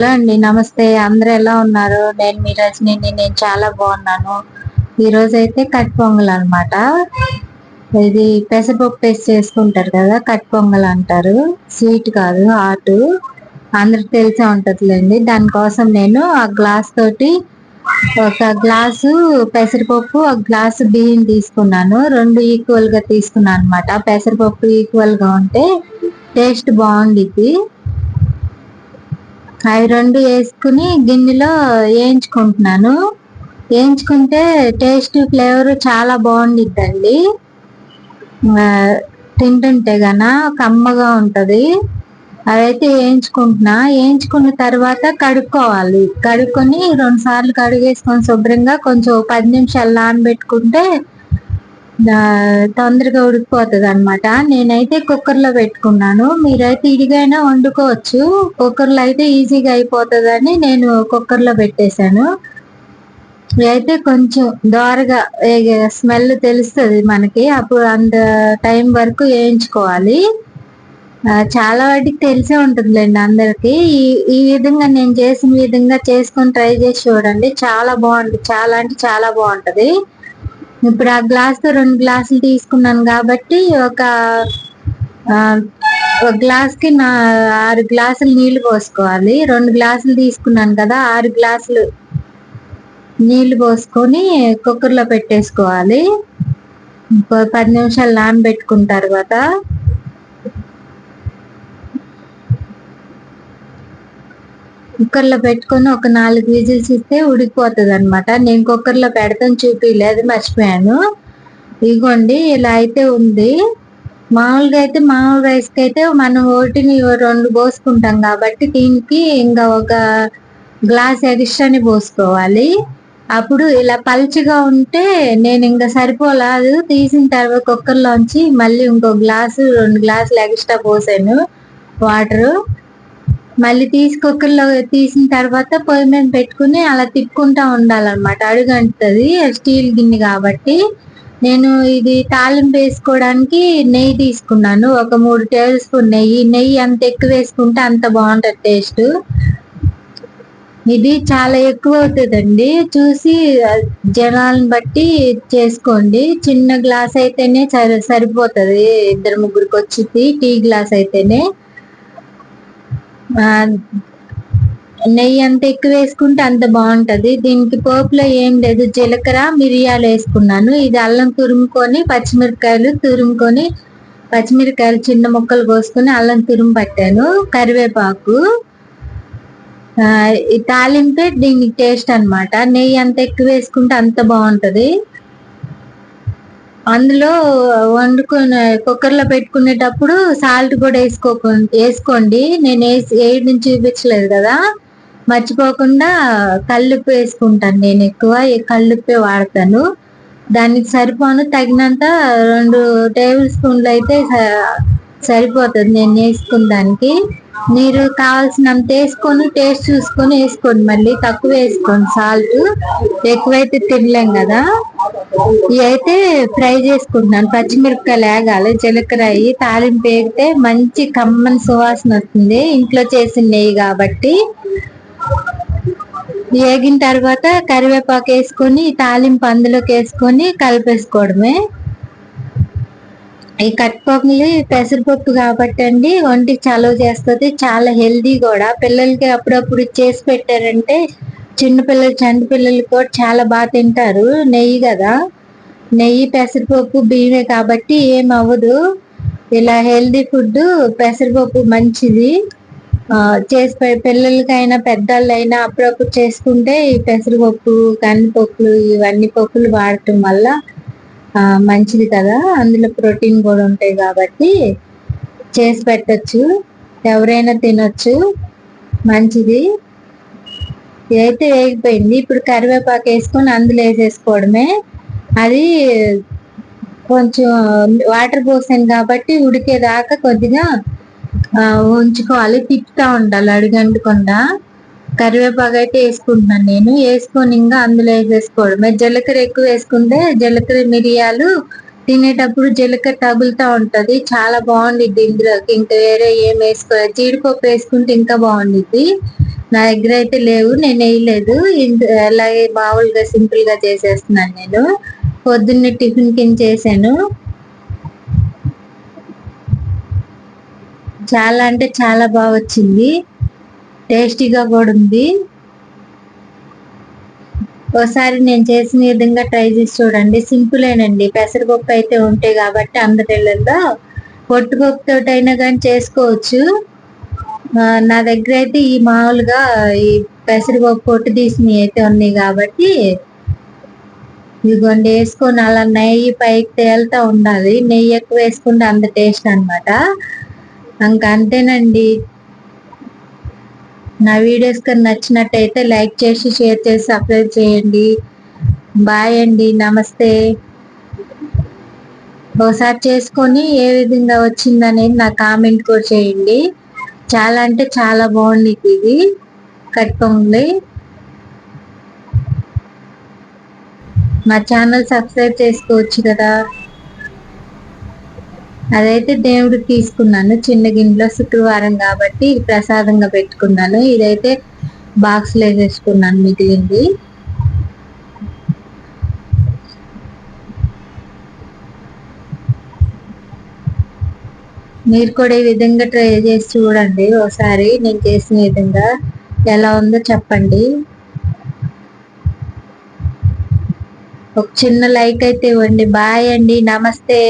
Hello అండి నమస్తే. అందరు ఎలా ఉన్నారు? నేను మీ రజనీని నేను చాలా బాగున్నాను. ఈరోజు అయితే కట్ పొంగల్ అనమాట ఇది పెసరపప్పు పేస్ట్ చేసుకుంటారు కదా కట్ పొంగల్ అంటారు. స్వీట్ కాదు హాట్. అందరికి తెలిసే ఉంటుందిలేండి. దానికోసం నేను ఆ గ్లాస్ తోటి ఒక గ్లాసు పెసరపప్పు ఒక గ్లాసు బియ్యం తీసుకున్నాను. రెండు ఈక్వల్గా తీసుకున్నాను అనమాట పెసరపప్పు ఈక్వల్గా ఉంటే టేస్ట్ బాగుండిద్ది. అవి రెండు వేసుకుని గిన్నెలో వేయించుకుంటున్నాను. వేయించుకుంటే టేస్ట్ ఫ్లేవర్ చాలా బాగుండిద్దండి. తింటుంటే గన కమ్మగా ఉంటుంది. అవైతే వేయించుకుంటున్నా. వేయించుకున్న తర్వాత కడుక్కోవాలి. కడుక్కొని రెండు సార్లు కడిగేసుకొని శుభ్రంగా కొంచెం పది నిమిషాలు నానబెట్టుకుంటే తొందరగా ఉడికిపోతుంది అనమాట నేనైతే కుక్కర్లో పెట్టుకున్నాను. మీరైతే ఇడిగైనా వండుకోవచ్చు. కుక్కర్లో అయితే ఈజీగా అయిపోతుందని నేను కుక్కర్లో పెట్టేశాను. అయితే కొంచెం దోరగా స్మెల్ తెలుస్తుంది మనకి. అప్పుడు అంత టైం వరకు వేయించుకోవాలి. చాలా వాటికి తెలిసే ఉంటుందిలేండి అందరికి. ఈ ఈ విధంగా నేను చేసిన విధంగా చేసుకొని ట్రై చేసి చూడండి. చాలా బాగుంటుంది. చాలా అంటే చాలా బాగుంటుంది. ఇప్పుడు ఆ గ్లాస్తో రెండు గ్లాసులు తీసుకున్నాను కాబట్టి ఒక ఒక గ్లాస్కి నా ఆరు గ్లాసులు నీళ్ళు పోసుకోవాలి. రెండు గ్లాసులు తీసుకున్నాను కదా ఆరు గ్లాసులు నీళ్ళు పోసుకొని కుక్కర్లో పెట్టేసుకోవాలి. పది నిమిషాలు నానబెట్టుకున్న తర్వాత కుక్కర్లో పెట్టుకొని ఒక నాలుగు విజిల్స్ ఇస్తే ఉడికిపోతుంది అనమాట నేను కుక్కర్లో పెడతాను చూపించలేదు మర్చిపోయాను. ఇగోండి ఇలా అయితే ఉంది. మామూలుగా అయితే మామూలు రైస్కి అయితే మనం ఓటిని రెండు పోసుకుంటాం కాబట్టి దీనికి ఇంకా ఒక గ్లాస్ ఎక్స్ట్రాని పోసుకోవాలి. అప్పుడు ఇలా పల్చగా ఉంటే నేను ఇంకా సరిపోలేదు. తీసిన తర్వాత కుక్కర్లోంచి మళ్ళీ ఇంకో గ్లాసు రెండు గ్లాసులు ఎక్స్ట్రా పోసాను వాటరు. మళ్ళీ తీసి కుక్కర్లో తీసిన తర్వాత పొయ్యి మీద పెట్టుకుని అలా తిప్పుకుంటా ఉండాలన్నమాట. అడుగంటుంది స్టీల్ గిన్నె కాబట్టి. నేను ఇది తాలింపు వేసుకోవడానికి నెయ్యి తీసుకున్నాను. ఒక మూడు టేబుల్ స్పూన్ నెయ్యి. నెయ్యి అంత ఎక్కువ వేసుకుంటే అంత బాగుంటుంది టేస్ట్. ఇది చాలా ఎక్కువ అవుతుందండి. చూసి జనాలను బట్టి చేసుకోండి. చిన్న గ్లాస్ అయితేనే సరిపోతుంది. ఇద్దరు ముగ్గురికి వచ్చింది టీ గ్లాస్ అయితేనే. నెయ్యి అంత ఎక్కువ వేసుకుంటే అంత బాగుంటది. దీనికి పోపులో ఏం లేదు. జీలకర్ర మిరియాలు వేసుకున్నాను. ఇది అల్లం తురుముకొని పచ్చిమిరపకాయలు తురుముకొని పచ్చిమిరపకాయలు చిన్న ముక్కలు కోసుకొని అల్లం తురుము పట్టాను. కరివేపాకు. ఈ తాలింపే దీనికి టేస్ట్ అనమాట నెయ్యి అంత ఎక్కువ వేసుకుంటే అంత బాగుంటది. అందులో వండుకునే కుక్కర్లో పెట్టుకునేటప్పుడు సాల్ట్ కూడా వేసుకోకు వేసుకోండి. నేను వేసి వేయడం చూపించలేదు కదా. మర్చిపోకుండా కల్లుప్పు వేసుకుంటాను నేను ఎక్కువ. కల్లుప్పే వాడతాను. దానికి సరిపోను తగినంత రెండు టేబుల్ స్పూన్లు అయితే సరిపోతుంది. నేను వేసుకున్న దానికి. మీరు కావాల్సినంత వేసుకొని టేస్ట్ చూసుకొని వేసుకోండి. మళ్ళీ తక్కువ వేసుకోండి. సాల్ట్. ఎక్కువైతే తినలేం కదా. ఇవి అయితే ఫ్రై చేసుకుంటున్నాను. పచ్చిమిరపకాయలు వేగాలి. జీలకర్ర అయ్యి తాలింపు వేగితే మంచి కమ్మని సువాసన వస్తుంది. ఇంట్లో చేసిన నెయ్యి కాబట్టి. వేగిన తర్వాత కరివేపాకు వేసుకొని తాలింపు అందులోకి వేసుకొని కలిపేసుకోవడమే. ఈ కట్పొంగలి పెసరపప్పు కాబట్టి అండి ఒంటికి చలవ చేస్తుంది చాలా హెల్దీ కూడా. పిల్లలకి అప్పుడప్పుడు చేసి పెట్టారంటే చిన్నపిల్లలు చంటి పిల్లలు కూడా చాలా బాగా తింటారు. నెయ్యి కదా. నెయ్యి పెసరపప్పు బియ్యమే కాబట్టి ఏం అవ్వదు. ఇలా హెల్దీ ఫుడ్ పెసరపప్పు మంచిది. చేసి పిల్లలకైనా పెద్దవాళ్ళైనా అప్పుడప్పుడు చేసుకుంటే ఈ పెసరపప్పు కందిపప్పులు ఇవన్నీ పప్పులు వాడటం వల్ల మంచిది కదా. అందులో ప్రోటీన్ కూడా ఉంటాయి కాబట్టి చేసి పెట్టచ్చు. ఎవరైనా తినొచ్చు. మంచిది. అయితే వేగిపోయింది ఇప్పుడు కరివేపాకు వేసుకొని అందులో వేసేసుకోవడమే. అది కొంచెం వాటర్ పోసాను కాబట్టి ఉడికేదాకా కొద్దిగా ఉంచుకోవాలి. తిప్పుతూ ఉండాలి అడుగంటకుండా. కరివేపాకు అయితే వేసుకుంటున్నాను నేను. వేసుకొని ఇంకా అందులో వేసేసుకోవడమే జీలకర్ర ఎక్కువ వేసుకుంటే జీలకర్ర మిరియాలు తినేటప్పుడు జీలకర్ర తగులుతా ఉంటుంది. చాలా బాగుండిద్ది ఇందులోకి. ఇంకా వేరే ఏం వేసుకో జీడిపప్పు వేసుకుంటే ఇంకా బాగుండిద్ది. నా దగ్గర అయితే లేవు నేను వేయలేదు. అలాగే మామూలుగా సింపుల్గా చేసేస్తున్నాను నేను. పొద్దున్నే టిఫిన్ కింద చేశాను. చాలా అంటే చాలా బాగా వచ్చింది. టేస్టీగా కూడా ఉంది. ఒకసారి నేను చేసిన విధంగా ట్రై చేసి చూడండి. సింపులేనండి పెసరపప్పు అయితే ఉంటాయి కాబట్టి అందరిళ్ళల్లో పొట్టుపప్పుతో అయినా కానీ చేసుకోవచ్చు. నా దగ్గర అయితే ఈ మామూలుగా ఈ పెసరపప్పు పొట్టు తీసినవి అయితే ఉన్నాయి కాబట్టి ఇదిగోండి వేసుకొని అలా నెయ్యి పైకి తేలుతూ ఉండాలి. నెయ్యి ఎక్కువ వేసుకుంటే అంత టేస్ట్ అన్నమాట. ఇంకా అంతేనండి. నా వీడియోస్ కానీ నచ్చినట్టయితే లైక్ చేసి షేర్ చేసి సబ్స్క్రైబ్ చేయండి. బాయ్ అండి. నమస్తే. ఒకసారి చేసుకొని ఏ విధంగా వచ్చిందనేది నా కామెంట్ కూడా చేయండి. చాలా అంటే చాలా బాగుంది ఇది. కట్టుకోండి మా ఛానల్ సబ్స్క్రైబ్ చేసుకోవచ్చు కదా. అదైతే దేవుడికి తీసుకున్నాను. చిన్న గిన్నెలో శుక్రవారం కాబట్టి ప్రసాదంగా పెట్టుకున్నాను. ఇదైతే బాక్స్లో వేసేసుకున్నాను మిగిలింది. మీరు కూడా ఈ విధంగా ట్రై చేసి చూడండి. ఒకసారి నేను చేసిన విధంగా ఎలా ఉందో చెప్పండి. ఒక చిన్న లైక్ అయితే ఇవ్వండి. బాయ్ అండి. నమస్తే.